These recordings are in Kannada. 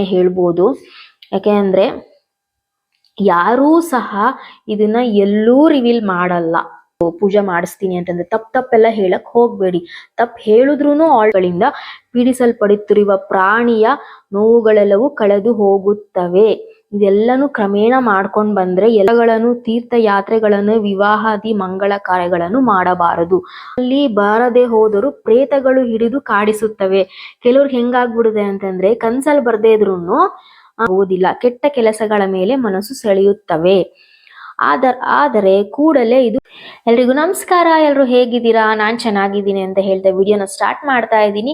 ಅಂತಾನೆ ಹೇಳ್ಬೋದು. ಯಾಕೆ ಅಂದ್ರೆ ಯಾರೂ ಸಹ ಇದನ್ನ ಎಲ್ಲೂ ರಿವೀಲ್ ಮಾಡಲ್ಲ. ಪೂಜೆ ಮಾಡಿಸ್ತೀನಿ ಅಂತಂದ್ರೆ ತಪ್ಪು ತಪ್ಪೆಲ್ಲ ಹೇಳಕ್ ಹೋಗ್ಬೇಡಿ. ತಪ್ಪು ಹೇಳಿದ್ರೂನು ಆಳ್ಗಳಿಂದ ಪೀಡಿಸಲ್ಪಡುತ್ತಿರುವ ಪ್ರಾಣಿಯ ನೋವುಗಳೆಲ್ಲವೂ ಕಳೆದು ಹೋಗುತ್ತವೆ. ಇದೆಲ್ಲನೂ ಕ್ರಮೇಣ ಮಾಡ್ಕೊಂಡ್ ಬಂದ್ರೆ ಎಲ್ಲಗಳನ್ನು ತೀರ್ಥಯಾತ್ರೆಗಳನ್ನು, ವಿವಾಹಾದಿ ಮಂಗಳ ಕಾರ್ಯಗಳನ್ನು ಮಾಡಬಾರದು. ಅಲ್ಲಿ ಬಾರದೆ ಹೋದರೂ ಪ್ರೇತಗಳು ಹಿಡಿದು ಕಾಡಿಸುತ್ತವೆ. ಕೆಲವ್ರಿಗೆ ಹೆಂಗಾಗ್ಬಿಡುತ್ತೆ ಅಂತಂದ್ರೆ ಕನ್ಸಲ್ ಬರ್ದೇ ಇದ್ರು ಆಗುವುದಿಲ್ಲ ಕೆಟ್ಟ ಕೆಲಸಗಳ ಮೇಲೆ ಮನಸ್ಸು ಸೆಳೆಯುತ್ತವೆ. ಆದ ಆದರೆ ಕೂಡಲೇ ಇದು ಎಲ್ರಿಗೂ ನಮಸ್ಕಾರ. ಎಲ್ಲರೂ ಹೇಗಿದ್ದೀರಾ? ನಾನ್ ಚೆನ್ನಾಗಿದ್ದೀನಿ ಅಂತ ಹೇಳ್ತಾ ವಿಡಿಯೋನ ಸ್ಟಾರ್ಟ್ ಮಾಡ್ತಾ ಇದ್ದೀನಿ.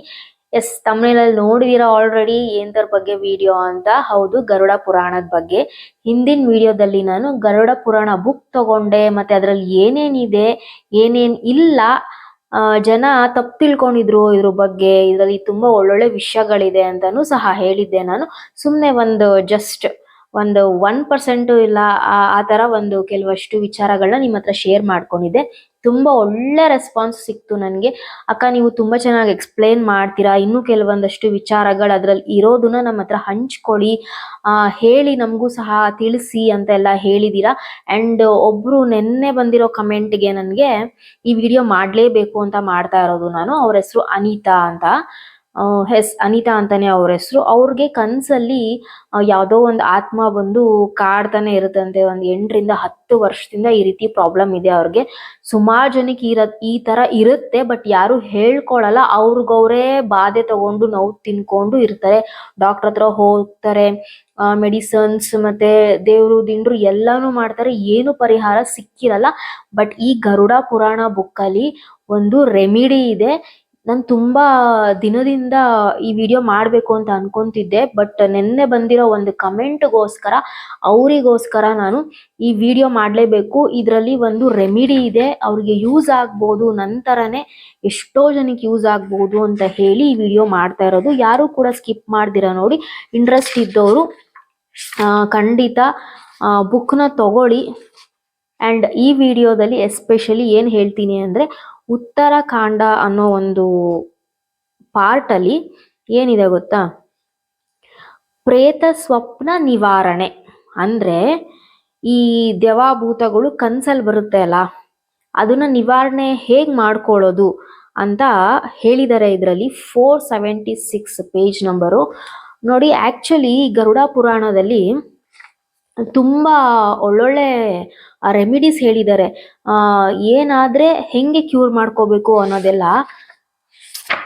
ಎಸ್ ತಮಿಳಲ್ಲಿ ನೋಡಿದೀರಾ ಆಲ್ರೆಡಿ ಏನದ್ರ ಬಗ್ಗೆ ವಿಡಿಯೋ ಅಂತ? ಹೌದು, ಗರುಡ ಪುರಾಣದ ಬಗ್ಗೆ. ಹಿಂದಿನ ವಿಡಿಯೋದಲ್ಲಿ ನಾನು ಗರುಡ ಪುರಾಣ ಬುಕ್ ತಗೊಂಡೆ, ಮತ್ತೆ ಅದ್ರಲ್ಲಿ ಏನೇನಿದೆ, ಏನೇನ್ ಇಲ್ಲ ಜನ ತಪ್ಪು ತಿಳ್ಕೊಂಡಿದ್ರು ಇದ್ರ ಬಗ್ಗೆ, ಇದರಲ್ಲಿ ತುಂಬಾ ಒಳ್ಳೊಳ್ಳೆ ವಿಷಯಗಳಿದೆ ಅಂತಾನೂ ಸಹ ಹೇಳಿದ್ದೆ ನಾನು. ಸುಮ್ನೆ ಒಂದು ಜಸ್ಟ್ ಒಂದು ಒನ್ ಪರ್ಸೆಂಟ್ ಇಲ್ಲ, ಆ ಆ ತರ ಒಂದು ಕೆಲವಷ್ಟು ವಿಚಾರಗಳನ್ನ ನಿಮ್ಮ ಹತ್ರ ಶೇರ್ ಮಾಡ್ಕೊಂಡಿದ್ದೆ. ತುಂಬಾ ಒಳ್ಳೆ ರೆಸ್ಪಾನ್ಸ್ ಸಿಕ್ತು ನನಗೆ. ಅಕ್ಕ, ನೀವು ತುಂಬಾ ಚೆನ್ನಾಗಿ ಎಕ್ಸ್ಪ್ಲೇನ್ ಮಾಡ್ತೀರಾ? ಇನ್ನೂ ಕೆಲವೊಂದಷ್ಟು ವಿಚಾರಗಳು ಅದರಲ್ಲಿ ಇರೋದನ್ನ ನಮ್ಮ ಹತ್ರ ಹಂಚ್ಕೊಳ್ಳಿ. ಹೇಳಿ ನಮಗೂ ಸಹ ತಿಳಿಸಿ ಅಂತೆಲ್ಲ ಹೇಳಿದೀರಾ. ಆ್ಯಂಡ್ ಒಬ್ರು ನಿನ್ನೆ ಬಂದಿರೋ ಕಮೆಂಟ್ಗೆ ನನಗೆ ಈ ವಿಡಿಯೋ ಮಾಡಲೇಬೇಕು ಅಂತ ಮಾಡ್ತಾ ಇರೋದು ನಾನು. ಅವ್ರ ಹೆಸರು ಅನಿತಾ ಅಂತ. ಹೆಸ್, ಅನಿತಾ ಅಂತಾನೆ ಅವ್ರ ಹೆಸರು. ಅವ್ರಿಗೆ ಕನ್ಸಲ್ಲಿ ಯಾವುದೋ ಒಂದು ಆತ್ಮ ಬಂದು ಕಾಡ್ತಾನೆ ಇರುತ್ತಂತೆ. ಒಂದು ಎಂಟರಿಂದ ಹತ್ತು ವರ್ಷದಿಂದ ಈ ರೀತಿ ಪ್ರಾಬ್ಲಮ್ ಇದೆ ಅವ್ರಿಗೆ. ಸುಮಾರು ಜನಕ್ಕೆ ಇರ ಈ ತರ ಇರುತ್ತೆ ಬಟ್ ಯಾರು ಹೇಳ್ಕೊಳಲ್ಲ. ಅವ್ರಿಗವ್ರೇ ಬಾಧೆ ತಗೊಂಡು ನೋವು ತಿನ್ಕೊಂಡು ಇರ್ತಾರೆ. ಡಾಕ್ಟರ್ ಹತ್ರ ಹೋಗ್ತಾರೆ ಮೆಡಿಸನ್ಸ್ ಮತ್ತೆ ದೇವರು, ದಿಂಡ್ರು ಎಲ್ಲಾನು ಮಾಡ್ತಾರೆ. ಏನು ಪರಿಹಾರ ಸಿಕ್ಕಿರಲ್ಲ. ಬಟ್ ಈ ಗರುಡ ಪುರಾಣ ಬುಕ್ ಅಲ್ಲಿ ಒಂದು ರೆಮಿಡಿ ಇದೆ. ನಾನ್ ತುಂಬಾ ದಿನದಿಂದ ಈ ವಿಡಿಯೋ ಮಾಡಬೇಕು ಅಂತ ಅನ್ಕೊಂತಿದ್ದೆ ಬಟ್ ನಿನ್ನೆ ಬಂದಿರೋ ಒಂದು ಕಮೆಂಟ್ಗೋಸ್ಕರ ಅವರಿಗೋಸ್ಕರ ನಾನು ಈ ವಿಡಿಯೋ ಮಾಡಲೇಬೇಕು. ಇದರಲ್ಲಿ ಒಂದು ರೆಮಿಡಿ ಇದೆ, ಅವ್ರಿಗೆ ಯೂಸ್ ಆಗ್ಬೋದು, ನಂತರನೇ ಎಷ್ಟೋ ಜನಕ್ಕೆ ಯೂಸ್ ಆಗ್ಬೋದು ಅಂತ ಹೇಳಿ ಈ ವಿಡಿಯೋ ಮಾಡ್ತಾ ಇರೋದು. ಯಾರು ಕೂಡ ಸ್ಕಿಪ್ ಮಾಡ್ದಿರ ನೋಡಿ ಇಂಟ್ರೆಸ್ಟ್ ಇದ್ದವರು ಖಂಡಿತ ಬುಕ್ನ ತಗೊಳ್ಳಿ. ಅಂಡ್ ಈ ವಿಡಿಯೋದಲ್ಲಿ ಎಸ್ಪೆಷಲಿ ಏನು ಹೇಳ್ತೀನಿ ಅಂದ್ರೆ ಉತ್ತರಾಖಂಡ ಅನ್ನೋ ಒಂದು ಪಾರ್ಟ್ ಅಲ್ಲಿ ಏನಿದೆ ಗೊತ್ತಾ? ಪ್ರೇತ ಸ್ವಪ್ನ ನಿವಾರಣೆ. ಅಂದ್ರೆ ಈ ದೇವಾಭೂತಗಳು ಕನ್ಸಲ್ ಬರುತ್ತೆ ಅಲ್ಲ, ಅದನ್ನ ನಿವಾರಣೆ ಹೇಗ್ ಮಾಡ್ಕೊಳ್ಳೋದು ಅಂತ ಹೇಳಿದ್ದಾರೆ ಇದರಲ್ಲಿ four seventy six page number ನೋಡಿ ಆಕ್ಚುಲಿ ಗರುಡ ಪುರಾಣದಲ್ಲಿ ತುಂಬಾ ಒಳ್ಳೊಳ್ಳೆ ರೆಮಿಡೀಸ್ ಹೇಳಿದ್ದಾರೆ. ಆ, ಏನಾದ್ರೆ ಹೆಂಗೆ ಕ್ಯೂರ್ ಮಾಡ್ಕೋಬೇಕು ಅನ್ನೋದೆಲ್ಲ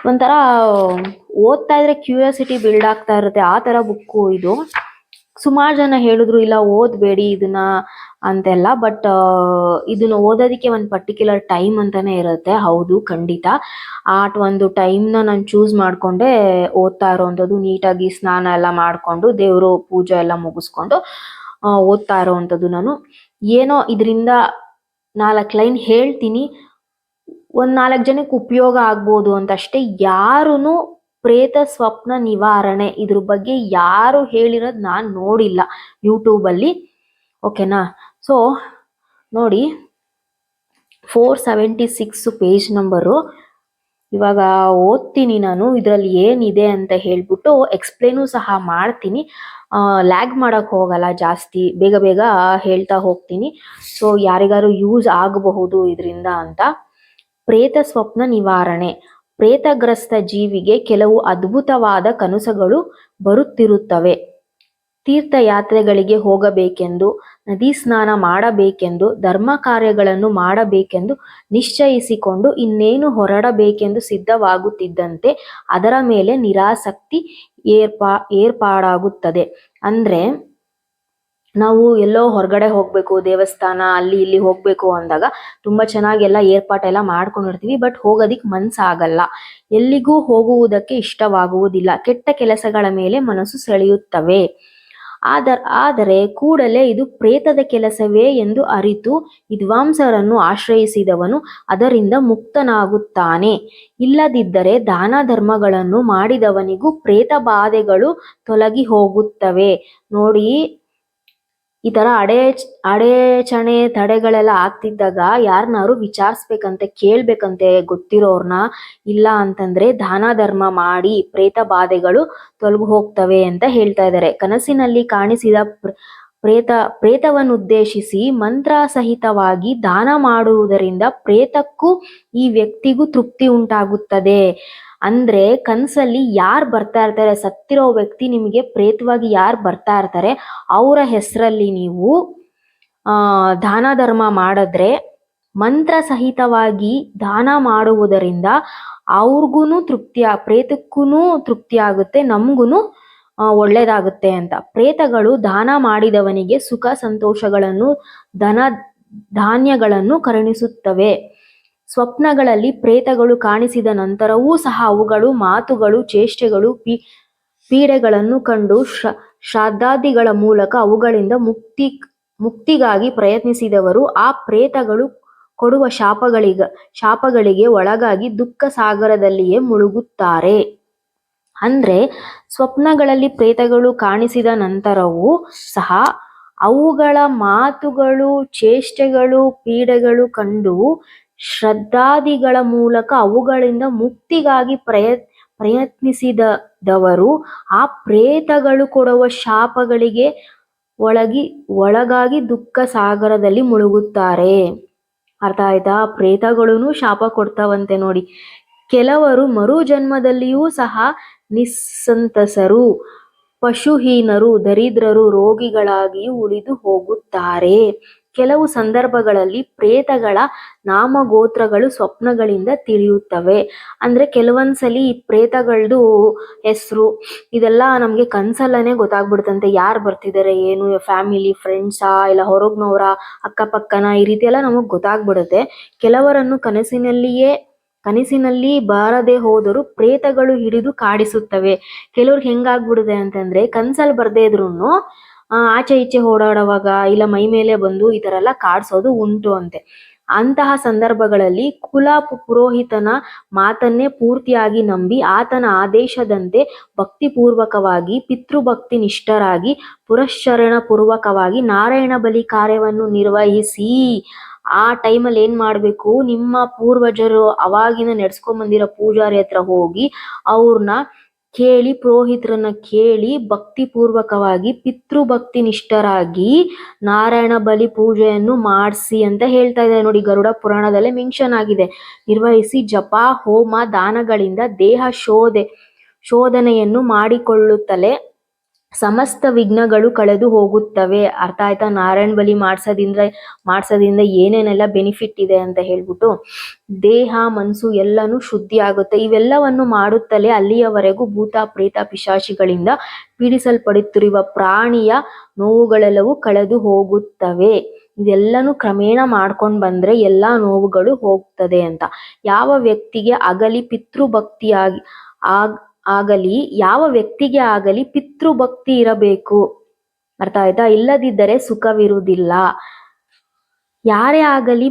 ಒಂಥರ ಓದ್ತಾ ಇದ್ರೆ ಕ್ಯೂರಿಯಾಸಿಟಿ ಬಿಲ್ಡ್ ಆಗ್ತಾ ಇರುತ್ತೆ. ಆ ತರ ಬುಕ್ಕು ಇದು. ಸುಮಾರು ಜನ ಹೇಳಿದ್ರು, ಇಲ್ಲ, ಓದ್ಬೇಡಿ ಇದನ್ನ ಅಂತೆಲ್ಲ. ಬಟ್ ಇದನ್ನ ಓದೋದಕ್ಕೆ ಒಂದು ಪರ್ಟಿಕ್ಯುಲರ್ ಟೈಮ್ ಅಂತಾನೆ ಇರುತ್ತೆ. ಹೌದು, ಖಂಡಿತ. ಆಟ್ ಒಂದು ಟೈಮ್ನ ನಾನು ಚೂಸ್ ಮಾಡ್ಕೊಂಡೆ ಓದ್ತಾ ಇರೋವಂಥದ್ದು. ನೀಟಾಗಿ ಸ್ನಾನ ಎಲ್ಲ ಮಾಡ್ಕೊಂಡು, ದೇವರು ಪೂಜೆ ಎಲ್ಲ ಮುಗಿಸ್ಕೊಂಡು ಓದ್ತಾ ಇರೋವಂಥದ್ದು ನಾನು. ಏನೋ ಇದರಿಂದ ನಾಲ್ಕು ಲೈನ್ ಹೇಳ್ತೀನಿ. ಒಂದು ನಾಲ್ಕು ಜನಕ್ಕೆ ಉಪಯೋಗ ಆಗ್ಬೋದು ಅಂತ ಅಷ್ಟೇ ಯಾರೂ ಪ್ರೇತ ಸ್ವಪ್ನ ನಿವಾರಣೆ ಇದ್ರ ಬಗ್ಗೆ ಯಾರು ಹೇಳಿರೋದು ನಾನು ನೋಡಿಲ್ಲ ಯೂಟ್ಯೂಬಲ್ಲಿ ಓಕೆನಾ ಸೊ ನೋಡಿ four seventy six page number ಇವಾಗ ಓದ್ತೀನಿ ನಾನು, ಇದರಲ್ಲಿ ಏನಿದೆ ಅಂತ ಹೇಳ್ಬಿಟ್ಟು ಎಕ್ಸ್ಪ್ಲೇನು ಸಹ ಮಾಡ್ತೀನಿ. ಲ್ಯಾಗ್ ಮಾಡಕ್ ಹೋಗಲ್ಲ ಜಾಸ್ತಿ. ಬೇಗ ಬೇಗ ಹೇಳ್ತಾ ಹೋಗ್ತೀನಿ. ಸೊ ಯಾರಿಗಾರು ಯೂಸ್ ಆಗಬಹುದು ಇದರಿಂದ ಅಂತ. ಪ್ರೇತ ಸ್ವಪ್ನ ನಿವಾರಣೆ. ಪ್ರೇತಗ್ರಸ್ತ ಜೀವಿಗೆ ಕೆಲವು ಅದ್ಭುತವಾದ ಕನಸುಗಳು ಬರುತ್ತಿರುತ್ತವೆ. ತೀರ್ಥಯಾತ್ರೆಗಳಿಗೆ ಹೋಗಬೇಕೆಂದು, ನದಿ ಸ್ನಾನ ಮಾಡಬೇಕೆಂದು, ಧರ್ಮ ಕಾರ್ಯಗಳನ್ನು ಮಾಡಬೇಕೆಂದು ನಿಶ್ಚಯಿಸಿಕೊಂಡು ಇನ್ನೇನು ಹೊರಡಬೇಕೆಂದು ಸಿದ್ಧವಾಗುತ್ತಿದ್ದಂತೆ ಅದರ ಮೇಲೆ ನಿರಾಸಕ್ತಿ ಏರ್ಪಾ, ಏರ್ಪಾಡಾಗುತ್ತದೆ. ಅಂದ್ರೆ ನಾವು ಎಲ್ಲೋ ಹೊರಗಡೆ ಹೋಗ್ಬೇಕು, ದೇವಸ್ಥಾನ ಅಲ್ಲಿ ಇಲ್ಲಿ ಹೋಗ್ಬೇಕು ಅಂದಾಗ ತುಂಬಾ ಚೆನ್ನಾಗಿ ಎಲ್ಲ ಏರ್ಪಾಟೆಲ್ಲ ಮಾಡ್ಕೊಂಡಿರ್ತೀವಿ, ಬಟ್ ಹೋಗೋದಿಕ್ ಮನಸ್ಸಾಗಲ್ಲ ಎಲ್ಲಿಗೂ ಹೋಗುವುದಕ್ಕೆ ಇಷ್ಟವಾಗುವುದಿಲ್ಲ. ಕೆಟ್ಟ ಕೆಲಸಗಳ ಮೇಲೆ ಮನಸ್ಸು ಸೆಳೆಯುತ್ತವೆ. ಆದ ಆದರೆ ಕೂಡಲೇ ಇದು ಪ್ರೇತದ ಕೆಲಸವೇ ಎಂದು ಅರಿತು ವಿದ್ವಾಂಸರನ್ನು ಆಶ್ರಯಿಸಿದವನು ಅದರಿಂದ ಮುಕ್ತನಾಗುತ್ತಾನೆ. ಇಲ್ಲದಿದ್ದರೆ ದಾನ ಧರ್ಮಗಳನ್ನು ಮಾಡಿದವನಿಗೂ ಪ್ರೇತ ಬಾಧೆಗಳು ತೊಲಗಿ ಹೋಗುತ್ತವೆ ನೋಡಿ ಈ ತರ ಅಡೆ, ಅಡೆಚಣೆ ತಡೆಗಳೆಲ್ಲ ಆಗ್ತಿದ್ದಾಗ ಯಾರನ್ನಾರು ವಿಚಾರಿಸ್ಬೇಕಂತೆ, ಕೇಳ್ಬೇಕಂತೆ ಗೊತ್ತಿರೋರ್ನ, ಇಲ್ಲ ಅಂತಂದ್ರೆ ದಾನ, ಧರ್ಮ ಮಾಡಿ ಪ್ರೇತ ಬಾಧೆಗಳು ತೊಲಗು ಹೋಗ್ತವೆ ಅಂತ ಹೇಳ್ತಾ ಇದ್ದಾರೆ. ಕನಸಿನಲ್ಲಿ ಕಾಣಿಸಿದ ಪ್ರೇತ ಪ್ರೇತವನ್ನು ಉದ್ದೇಶಿಸಿ ಮಂತ್ರ ಸಹಿತವಾಗಿ ದಾನ ಮಾಡುವುದರಿಂದ ಪ್ರೇತಕ್ಕೂ ಈ ವ್ಯಕ್ತಿಗೂ ತೃಪ್ತಿ ಉಂಟಾಗುತ್ತದೆ. ಅಂದ್ರೆ ಕನಸಲ್ಲಿ ಯಾರು ಬರ್ತಾ ಇರ್ತಾರೆ, ಸತ್ತಿರೋ ವ್ಯಕ್ತಿ ನಿಮಗೆ ಪ್ರೇತವಾಗಿ ಯಾರು ಬರ್ತಾ ಇರ್ತಾರೆ, ಅವರ ಹೆಸರಲ್ಲಿ ನೀವು ದಾನ ಧರ್ಮ ಮಾಡಿದ್ರೆ, ಮಂತ್ರ ಸಹಿತವಾಗಿ ದಾನ ಮಾಡುವುದರಿಂದ ಅವ್ರಿಗೂ ತೃಪ್ತಿ ಆ ಪ್ರೇತಕ್ಕೂ ತೃಪ್ತಿ ಆಗುತ್ತೆ ನಮಗೂ ಒಳ್ಳೇದಾಗುತ್ತೆ ಅಂತ. ಪ್ರೇತಗಳು ದಾನ ಮಾಡಿದವನಿಗೆ ಸುಖ, ಸಂತೋಷಗಳನ್ನು, ಧನ, ಧಾನ್ಯಗಳನ್ನು ಕರುಣಿಸುತ್ತವೆ. ಸ್ವಪ್ನಗಳಲ್ಲಿ ಪ್ರೇತಗಳು ಕಾಣಿಸಿದ ನಂತರವೂ ಸಹ ಅವುಗಳು ಮಾತುಗಳು, ಚೇಷ್ಟೆಗಳು, ಪಿ, ಪೀಡೆಗಳನ್ನು ಕಂಡು ಶ್ರ, ಶ್ರಾದ್ದಾದಿಗಳ ಮೂಲಕ ಅವುಗಳಿಂದ ಮುಕ್ತಿ, ಮುಕ್ತಿಗಾಗಿ ಪ್ರಯತ್ನಿಸಿದವರು. ಆ ಪ್ರೇತಗಳು ಕೊಡುವ ಶಾಪಗಳಿಗ, ಶಾಪಗಳಿಗೆ ಒಳಗಾಗಿ ದುಃಖ ಸಾಗರದಲ್ಲಿಯೇ ಮುಳುಗುತ್ತಾರೆ. ಅಂದ್ರೆ ಸ್ವಪ್ನಗಳಲ್ಲಿ ಪ್ರೇತಗಳು ಕಾಣಿಸಿದ ನಂತರವೂ ಸಹ ಅವುಗಳ ಮಾತುಗಳು, ಚೇಷ್ಟೆಗಳು, ಪೀಡೆಗಳು ಕಂಡು ಶ್ರದ್ಧಾದಿಗಳ ಮೂಲಕ ಅವುಗಳಿಂದ ಮುಕ್ತಿಗಾಗಿ ಪ್ರಯತ್ ಪ್ರಯತ್ನಿಸಿದವರು ಆ ಪ್ರೇತಗಳು ಕೊಡುವ ಶಾಪಗಳಿಗೆ ಒಳಗಿ, ಒಳಗಾಗಿ ದುಃಖ ಸಾಗರದಲ್ಲಿ ಮುಳುಗುತ್ತಾರೆ. ಅರ್ಥ ಆಯ್ತಾ? ಪ್ರೇತಗಳೂ ಶಾಪ ಕೊಡ್ತಾವಂತೆ ನೋಡಿ. ಕೆಲವರು ಮರು ಜನ್ಮದಲ್ಲಿಯೂ ಸಹ ನಿಸ್ಸಂತಸರು, ಪಶುಹೀನರು, ದರಿದ್ರರು, ರೋಗಿಗಳಾಗಿಯೂ ಉಳಿದು ಹೋಗುತ್ತಾರೆ. ಕೆಲವು ಸಂದರ್ಭಗಳಲ್ಲಿ ಪ್ರೇತಗಳ ನಾಮಗೋತ್ರಗಳು ಸ್ವಪ್ನಗಳಿಂದ ತಿಳಿಯುತ್ತವೆ. ಅಂದ್ರೆ ಕೆಲವೊಂದ್ಸಲಿ ಈ ಪ್ರೇತಗಳದು ಹೆಸರು ಇದೆಲ್ಲ ನಮ್ಗೆ ಕನ್ಸಲ್ಲನೆ ಗೊತ್ತಾಗ್ಬಿಡುತ್ತಂತೆ ಯಾರು ಬರ್ತಿದ್ದಾರೆ ಏನು ಫ್ಯಾಮಿಲಿ ಫ್ರೆಂಡ್ಸಾ ಇಲ್ಲ ಹೊರಗ್ನವರ ಅಕ್ಕಪಕ್ಕನ ಈ ರೀತಿ ಎಲ್ಲ ನಮಗ್ ಗೊತ್ತಾಗ್ಬಿಡುತ್ತೆ. ಕೆಲವರನ್ನು ಕನಸಿನಲ್ಲಿಯೇ ಕನಸಿನಲ್ಲಿ ಬಾರದೆ ಹೋದರೂ ಪ್ರೇತಗಳು ಹಿಡಿದು ಕಾಡಿಸುತ್ತವೆ. ಕೆಲವ್ರಿಗೆ ಹೆಂಗಾಗ್ಬಿಡುತ್ತೆ ಅಂತಂದ್ರೆ ಕನ್ಸಲ್ಲಿ ಬರ್ದೇ ಇದ್ರೂನು ಆ, ಆಚೆ ಈಚೆ ಓಡಾಡುವಾಗ ಇಲ್ಲ ಮೈ ಮೇಲೆ ಬಂದು ಈ ತರ ಎಲ್ಲ ಕಾಡ್ಸೋದು ಉಂಟು ಅಂತೆ. ಅಂತಹ ಸಂದರ್ಭಗಳಲ್ಲಿ ಕುಲ ಪುರೋಹಿತನ ಮಾತನ್ನೇ ಪೂರ್ತಿಯಾಗಿ ನಂಬಿ ಆತನ ಆದೇಶದಂತೆ ಭಕ್ತಿಪೂರ್ವಕವಾಗಿ ಪಿತೃಭಕ್ತಿ ನಿಷ್ಠರಾಗಿ ಪುರಶ್ಚರಣ ಪೂರ್ವಕವಾಗಿ ನಾರಾಯಣ ಬಲಿ ಕಾರ್ಯವನ್ನು ನಿರ್ವಹಿಸಿ. ಆ ಟೈಮಲ್ಲಿ ಏನ್ ಮಾಡ್ಬೇಕು? ನಿಮ್ಮ ಪೂರ್ವಜರು ಅವಾಗಿನ ನಡ್ಸ್ಕೊಂಡ್ ಬಂದಿರೋ ಪೂಜಾರಿ ಹತ್ರ ಹೋಗಿ ಅವ್ರನ್ನ ಕೇಳಿ ಪುರೋಹಿತರನ್ನ ಕೇಳಿ ಭಕ್ತಿ ಪೂರ್ವಕವಾಗಿ ಪಿತೃಭಕ್ತಿ ನಿಷ್ಠರಾಗಿ ನಾರಾಯಣ ಬಲಿ ಪೂಜೆಯನ್ನು ಮಾಡಿಸಿ ಅಂತ ಹೇಳ್ತಾ ಇದ್ದಾರೆ. ನೋಡಿ, ಗರುಡ ಪುರಾಣದಲ್ಲೇ ಮೆನ್ಷನ್ ಆಗಿದೆ. ನಿರ್ವಹಿಸಿ ಜಪ, ಹೋಮ, ದಾನಗಳಿಂದ ದೇಹ ಶೋಧೆ, ಶೋಧನೆಯನ್ನು ಮಾಡಿಕೊಳ್ಳುತ್ತಲೇ ಸಮಸ್ತ ವಿಘ್ನಗಳು ಕಳೆದು ಹೋಗುತ್ತವೆ. ಅರ್ಥ ಆಯ್ತಾ? ನಾರಾಯಣ ಬಲಿ ಮಾಡ್ಸೋದ್ರಿಂದ ಮಾಡ್ಸೋದ್ರಿಂದ ಏನೇನೆಲ್ಲ ಬೆನಿಫಿಟ್ ಇದೆ ಅಂತ ಹೇಳ್ಬಿಟ್ಟು, ದೇಹ, ಮನಸ್ಸು ಎಲ್ಲಾನು ಶುದ್ಧಿ ಆಗುತ್ತೆ ಇವೆಲ್ಲವನ್ನು ಮಾಡುತ್ತಲೇ ಅಲ್ಲಿಯವರೆಗೂ ಭೂತ, ಪ್ರೇತ, ಪಿಶಾಚಿಗಳಿಂದ ಪೀಡಿಸಲ್ಪಡುತ್ತಿರುವ ಪ್ರಾಣಿಯ ನೋವುಗಳೆಲ್ಲವೂ ಕಳೆದು ಹೋಗುತ್ತವೆ. ಇದೆಲ್ಲನೂ ಕ್ರಮೇಣ ಮಾಡ್ಕೊಂಡು ಬಂದ್ರೆ ಎಲ್ಲಾ ನೋವುಗಳು ಹೋಗ್ತದೆ ಅಂತ. ಯಾವ ವ್ಯಕ್ತಿಗೆ ಅಗಲಿ, ಪಿತೃಭಕ್ತಿಯಾಗಿ, ಆಗ್ ಆಗಲಿ, ಯಾವ ವ್ಯಕ್ತಿಗೆ ಆಗಲಿ ಪಿತೃಭಕ್ತಿ ಇರಬೇಕು. ಅರ್ಥ ಆಯ್ತಾ? ಇಲ್ಲದಿದ್ದರೆ ಸುಖವಿರುವುದಿಲ್ಲ. ಯಾರೇ ಆಗಲಿ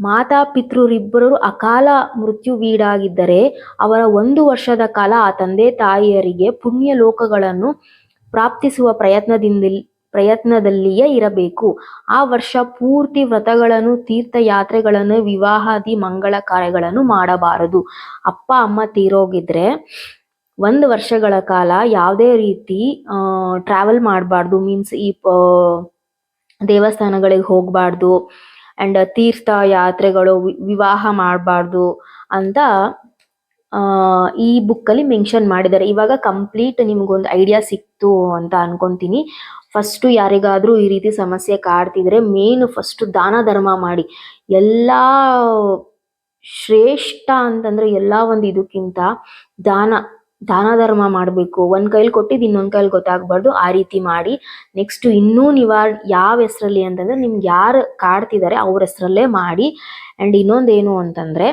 ಮಾತಾ ಪಿತೃರಿಬ್ಬರು ಅಕಾಲ ಮೃತ್ಯುವೀಡಾಗಿದ್ದರೆ ಅವರ ಒಂದು ವರ್ಷದ ಕಾಲ ಆ ತಂದೆ ತಾಯಿಯರಿಗೆ ಪುಣ್ಯ ಲೋಕಗಳನ್ನು ಪ್ರಾಪ್ತಿಸುವ ಪ್ರಯತ್ನದಿಂದ ಪ್ರಯತ್ನದಲ್ಲಿಯೇ ಇರಬೇಕು. ಆ ವರ್ಷ ಪೂರ್ತಿ ವ್ರತಗಳನ್ನು, ತೀರ್ಥಯಾತ್ರೆಗಳನ್ನು, ವಿವಾಹಾದಿ ಮಂಗಳ ಕಾರ್ಯಗಳನ್ನು ಮಾಡಬಾರದು. ಅಪ್ಪ, ಅಮ್ಮ ತೀರೋಗಿದ್ರೆ ಒಂದು ವರ್ಷಗಳ ಕಾಲ ಯಾವುದೇ ರೀತಿ ಟ್ರಾವೆಲ್ ಮಾಡಬಾರ್ದು. ಮೀನ್ಸ್ ಈ ದೇವಸ್ಥಾನಗಳಿಗೆ ಹೋಗಬಾರ್ದು. ಅಂಡ್ ತೀರ್ಥ ಯಾತ್ರೆಗಳು ವಿವಾಹ ಮಾಡಬಾರ್ದು ಅಂತ ಈ ಬುಕ್ಕಲ್ಲಿ ಮೆನ್ಷನ್ ಮಾಡಿದ್ದಾರೆ. ಇವಾಗ ಕಂಪ್ಲೀಟ್ ನಿಮ್ಗೊಂದು ಐಡಿಯಾ ಸಿಕ್ತು ಅಂತ ಅನ್ಕೊಂತೀನಿ. ಫಸ್ಟು ಯಾರಿಗಾದರೂ ಈ ರೀತಿ ಸಮಸ್ಯೆ ಕಾಡ್ತಿದ್ರೆ ಮೇನ್ ಫಸ್ಟ್ ದಾನ ಧರ್ಮ ಮಾಡಿ. ಎಲ್ಲ ಶ್ರೇಷ್ಠ ಅಂತಂದ್ರೆ ಎಲ್ಲ ಒಂದು ಇದಕ್ಕಿಂತ ದಾನ ದಾನ ಧರ್ಮ ಮಾಡಬೇಕು. ಒಂದ್ ಕೈಲಿ ಕೊಟ್ಟಿದ್ದು ಇನ್ನೊಂದ್ ಕೈಲಿ ಗೊತ್ತಾಗ್ಬಾರ್ದು. ಆ ರೀತಿ ಮಾಡಿ. ನೆಕ್ಸ್ಟ್ ಇನ್ನೂ ನಿವಾರ್ ಯಾವ ಹೆಸರಲ್ಲಿ ಅಂತಂದ್ರೆ ನಿಮ್ಗೆ ಯಾರು ಕಾಡ್ತಿದ್ದಾರೆ ಅವ್ರ ಹೆಸರಲ್ಲೇ ಮಾಡಿ. ಅಂಡ್ ಇನ್ನೊಂದೇನು ಅಂತಂದ್ರೆ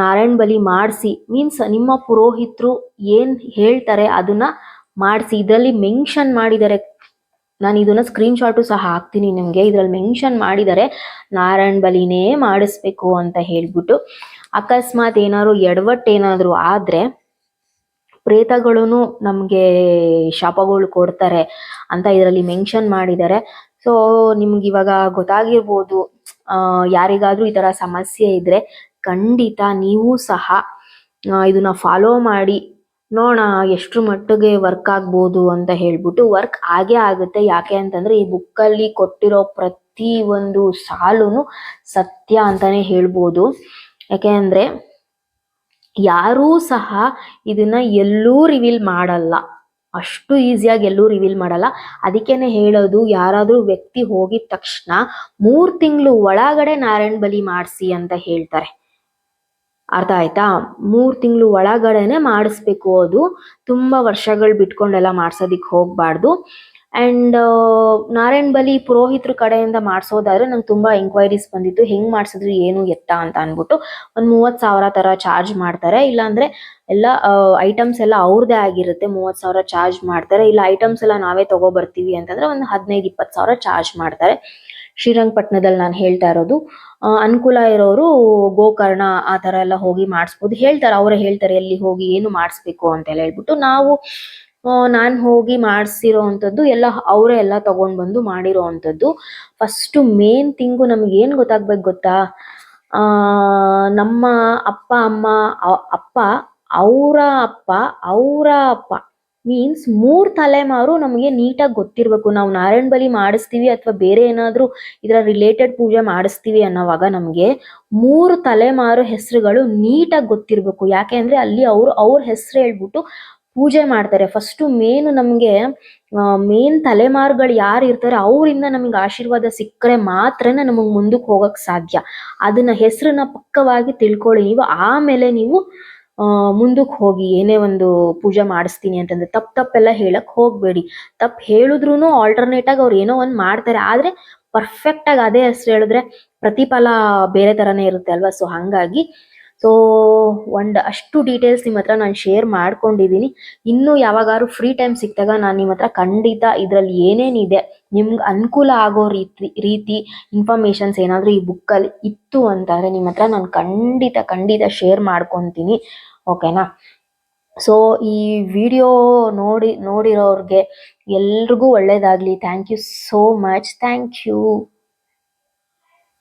ನಾರಾಯಣ ಬಲಿ ಮಾಡಿಸಿ. ಮೀನ್ಸ್ ನಿಮ್ಮ ಪುರೋಹಿತರು ಏನ್ ಹೇಳ್ತಾರೆ ಅದನ್ನ ಮಾಡಿಸಿ. ಇದರಲ್ಲಿ ಮೆನ್ಷನ್ ಮಾಡಿದ್ದಾರೆ ನಾನು ಇದನ್ನ ಸ್ಕ್ರೀನ್ ಶಾಟು ಸಹ ಹಾಕ್ತೀನಿ ನಿಮಗೆ. ಇದ್ರಲ್ಲಿ ಮೆನ್ಷನ್ ಮಾಡಿದರೆ ನಾರಾಯಣ ಬಲಿನೇ ಮಾಡಿಸ್ಬೇಕು ಅಂತ ಹೇಳ್ಬಿಟ್ಟು. ಅಕಸ್ಮಾತ್ ಏನಾದ್ರು ಎಡವಟ್ಟು ಏನಾದ್ರು ಆದ್ರೆ ಪ್ರೇತಗಳು ನಮಗೆ ಶಾಪಗಳು ಕೊಡ್ತಾರೆ ಅಂತ ಇದರಲ್ಲಿ ಮೆನ್ಷನ್ ಮಾಡಿದ್ದಾರೆ. ಸೊ ನಿಮ್ಗೆ ಇವಾಗ ಗೊತ್ತಾಗಿರ್ಬೋದು ಯಾರಿಗಾದ್ರೂ ಈ ತರ ಸಮಸ್ಯೆ ಇದ್ರೆ ಖಂಡಿತ ನೀವು ಸಹ ಇದನ್ನ ಫಾಲೋ ಮಾಡಿ ನೋಡ ಎಷ್ಟು ಮಟ್ಟಿಗೆ ವರ್ಕ್ ಆಗ್ಬೋದು ಅಂತ ಹೇಳ್ಬಿಟ್ಟು ವರ್ಕ್ ಆಗೇ ಆಗುತ್ತೆ. ಯಾಕೆ ಅಂತಂದ್ರೆ ಈ ಬುಕ್ಕಲ್ಲಿ ಕೊಟ್ಟಿರೋ ಪ್ರತಿ ಒಂದು ಸಾಲುನು ಸತ್ಯ ಅಂತಾನೆ ಹೇಳ್ಬೋದು. ಯಾಕೆ ಅಂದ್ರೆ ಯಾರೂ ಸಹ ಇದನ್ನ ಎಲ್ಲೂ ರಿವೀಲ್ ಮಾಡಲ್ಲ. ಅಷ್ಟು ಈಸಿಯಾಗಿ ಎಲ್ಲೂ ರಿವೀಲ್ ಮಾಡಲ್ಲ. ಅದಕ್ಕೇನೆ ಹೇಳೋದು, ಯಾರಾದರೂ ವ್ಯಕ್ತಿ ಹೋಗಿದ ತಕ್ಷಣ ಮೂರ್ ತಿಂಗಳು ಒಳಗಡೆ ನಾರಾಯಣ ಬಲಿ ಮಾಡಿಸಿ ಅಂತ ಹೇಳ್ತಾರೆ. ಅರ್ಥ ಆಯ್ತಾ? ಮೂರ್ ತಿಂಗಳು ಒಳಗಡೆನೆ ಮಾಡಿಸ್ಬೇಕು ಅದು. ತುಂಬಾ ವರ್ಷಗಳು ಬಿಟ್ಕೊಂಡೆಲ್ಲ ಮಾಡ್ಸೋದಿಕ್ ಹೋಗ್ಬಾರ್ದು. ಅಂಡ್ ನಾರಾಯಣ್ ಬಲಿ ಪುರೋಹಿತರ ಕಡೆಯಿಂದ ಮಾಡಿಸೋದಾದ್ರೆ ನಂಗೆ ತುಂಬಾ ಎಂಕ್ವೈರೀಸ್ ಬಂದಿತ್ತು ಹೆಂಗ್ ಮಾಡಿಸಿದ್ರು? ಏನು ಎತ್ತ? ಅಂತ ಅಂದ್ಬಿಟ್ಟು ಒಂದು ಮೂವತ್ತು ಸಾವಿರ ತರ ಚಾರ್ಜ್ ಮಾಡ್ತಾರೆ. ಇಲ್ಲಾಂದರೆ ಎಲ್ಲ ಐಟಮ್ಸ್ ಎಲ್ಲ ಅವ್ರದೇ ಆಗಿರುತ್ತೆ. ಮೂವತ್ ಸಾವಿರ ಚಾರ್ಜ್ ಮಾಡ್ತಾರೆ. ಇಲ್ಲ ಐಟಮ್ಸ್ ಎಲ್ಲ ನಾವೇ ತಗೋ ಬರ್ತೀವಿ ಅಂತಂದ್ರೆ ಒಂದು ಹದಿನೈದು, ಇಪ್ಪತ್ತು ಸಾವಿರ ಚಾರ್ಜ್ ಮಾಡ್ತಾರೆ. ಶ್ರೀರಂಗಪಟ್ಟಣದಲ್ಲಿ ನಾನು ಹೇಳ್ತಾ ಇರೋದು. ಅನುಕೂಲ ಇರೋರು ಗೋಕರ್ಣ ಆ ಥರ ಎಲ್ಲ ಹೋಗಿ ಮಾಡಿಸ್ಬೋದು. ಹೇಳ್ತಾರೆ, ಅವರೇ ಹೇಳ್ತಾರೆ, ಎಲ್ಲಿ ಹೋಗಿ, ಏನು ಮಾಡಿಸ್ಬೇಕು ಅಂತೆಲ್ಲ ಹೇಳ್ಬಿಟ್ಟು ನಾವು ನಾನು ಹೋಗಿ ಮಾಡಿಸಿರೋ ಅಂಥದ್ದು ಎಲ್ಲ ಅವರೇ ಎಲ್ಲ ತೊಗೊಂಡು ಬಂದು ಮಾಡಿರೋ ಅಂಥದ್ದು. ಫಸ್ಟ್ ಮೇನ್ ತಿಂಗು ನಮ್ಗೆ ಏನು ಗೊತ್ತಾಗ್ಬೇಕು ಗೊತ್ತಾ? ನಮ್ಮ ಅಪ್ಪ, ಅಮ್ಮ ಅಪ್ಪ, ಅವರ ಅಪ್ಪ ಅವರ ಅಪ್ಪ ಮೀನ್ಸ್ ಮೂರ್ ತಲೆಮಾರು ನಮಗೆ ನೀಟಾಗಿ ಗೊತ್ತಿರ್ಬೇಕು. ನಾವು ನಾರಾಯಣ ಬಲಿ ಮಾಡಿಸ್ತೀವಿ ಅಥವಾ ಬೇರೆ ಏನಾದರೂ ಇದರ ರಿಲೇಟೆಡ್ ಪೂಜೆ ಮಾಡಿಸ್ತೀವಿ ಅನ್ನೋವಾಗ ನಮಗೆ ಮೂರು ತಲೆಮಾರು ಹೆಸರುಗಳು ನೀಟಾಗಿ ಗೊತ್ತಿರ್ಬೇಕು. ಯಾಕೆ ಅಂದ್ರೆ ಅಲ್ಲಿ ಅವ್ರು, ಅವ್ರ ಹೆಸರು ಹೇಳ್ಬಿಟ್ಟು ಪೂಜೆ ಮಾಡ್ತಾರೆ. ಫಸ್ಟ್ ಮೇನ್ ನಮ್ಗೆ ಮೇನ್ ತಲೆಮಾರುಗಳು ಯಾರು ಇರ್ತಾರೆ, ಅವರಿಂದ ನಮಗೆ ಆಶೀರ್ವಾದ ಸಿಕ್ಕರೆ ಮಾತ್ರನೇ ನಮಗೆ ಮುಂದಕ್ಕೆ ಹೋಗಕ್ ಸಾಧ್ಯ. ಅದನ್ನ ಹೆಸರನ್ನ ಪಕ್ಕವಾಗಿ ತಿಳ್ಕೊಳ್ಳಿ. ನೀವು ಆಮೇಲೆ ನೀವು ಮುಂದಕ್ಕೆ ಹೋಗಿ ಏನೇ ಒಂದು ಪೂಜೆ ಮಾಡಿಸ್ತೀನಿ ಅಂತಂದ್ರೆ ತಪ್ ತಪ್ಪೆಲ್ಲ ಹೇಳಕ್ ಹೋಗಬೇಡಿ. ತಪ್ಪು ಹೇಳಿದ್ರು ಆಲ್ಟರ್ನೇಟ್ ಆಗಿ ಅವ್ರು ಏನೋ ಒಂದ್ ಮಾಡ್ತಾರೆ. ಆದ್ರೆ ಪರ್ಫೆಕ್ಟ್ ಆಗಿ ಅದೇ ಹೆಸರು ಹೇಳಿದ್ರೆ ಪ್ರತಿಫಲ ಬೇರೆ ತರಾನೇ ಇರುತ್ತೆ ಅಲ್ವಾ? ಸೊ ಹಂಗಾಗಿ ಸೊ ಒಂದು ಅಷ್ಟು ಡೀಟೇಲ್ಸ್ ನಿಮ್ಮ ಹತ್ರ ನಾನು ಶೇರ್ ಮಾಡ್ಕೊಂಡಿದ್ದೀನಿ ಇನ್ನು ಯಾವಾಗಾದ್ರೂ ಫ್ರೀ ಟೈಮ್ ಸಿಕ್ಕಿದಾಗ ನಾನು ನಿಮ್ಮ ಹತ್ರ ಖಂಡಿತ ಇದರಲ್ಲಿ ಏನೇನಿದೆ ನಿಮ್ಗೆ ಅನುಕೂಲ ಆಗೋ ರೀತಿ ರೀತಿ ಇನ್ಫಾರ್ಮೇಷನ್ಸ್ ಏನಾದರೂ ಈ ಬುಕ್ಕಲ್ಲಿ ಇತ್ತು ಅಂತಾರೆ ನಿಮ್ಮ ಹತ್ರ ನಾನು ಖಂಡಿತ ಖಂಡಿತ ಶೇರ್ ಮಾಡ್ಕೊತೀನಿ. ಓಕೆನಾ ಸೊ ಈ ವಿಡಿಯೋ ನೋಡಿ, ನೋಡಿರೋರಿಗೆ ಎಲ್ರಿಗೂ ಒಳ್ಳೇದಾಗಲಿ. Thank you so much thank you